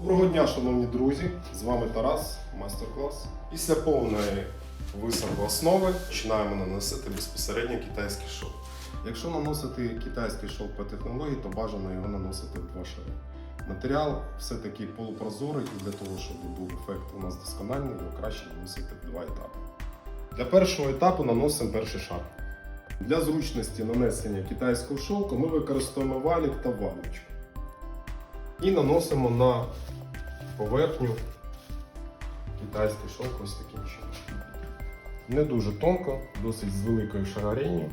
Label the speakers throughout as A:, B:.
A: Доброго дня, шановні друзі! З вами Тарас, майстер-клас. Після повної висадки основи починаємо наносити безпосередньо китайський шов. Якщо наносити китайський шов по технології, то бажано його наносити в два шари. Матеріал все-таки полупрозорий, і для того, щоб був ефект у нас доскональний, його краще наносити в два етапи. Для першого етапу наносимо перший шар. Для зручності нанесення китайського шовку ми використовуємо валік та валичку. І наносимо на поверхню китайський шовк ось таким чином. Не дуже тонко, досить з великою шарарінню.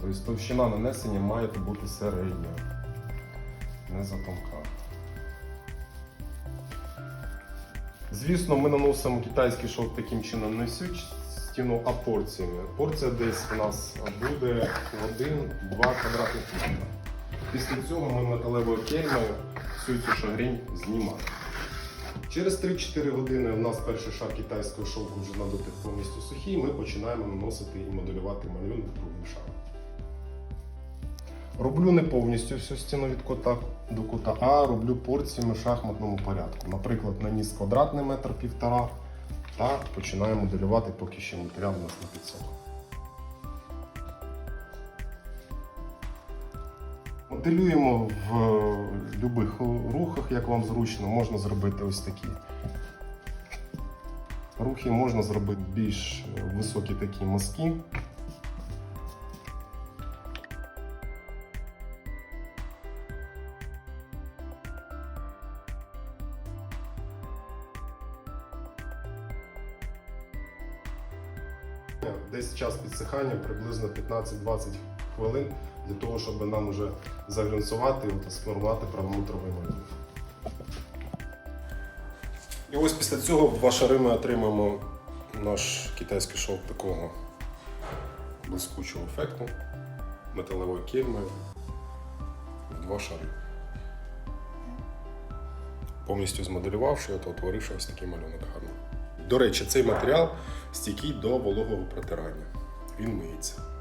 A: Тобто товщина нанесення має бути середня, не затонка. Звісно, ми наносимо китайський шовк таким чином не всю стіну, а порціями. Порція десь у нас буде 1-2 квадратних метра. Після цього ми металевою кельмою всю цю шагрінь знімаємо. Через 3-4 години у нас перший шар китайського шовку вже на дотик повністю сухий, ми починаємо наносити і моделювати малюнок другим шаром. Роблю не повністю всю стіну від кота до кута, а роблю порціями в шахматному порядку. Наприклад, наніс квадратний метр півтора та починаю моделювати, поки ще матеріал у нас не підсох. Моделюємо в будь-яких рухах, як вам зручно, можна зробити ось такі. Рухи можна зробити більш високі такі мазки. Десь час підсихання приблизно 15-20 хвилин для того, щоб нам вже заглянцювати та сформувати правометровий малюнок. І ось після цього в два шари ми отримаємо наш китайський шов такого блискучого ефекту металевою кельмою в два шари. Повністю змоделювавши, то утворивши ось такий малюнок гарний. До речі, цей матеріал стійкий до вологого протирання. Він миється.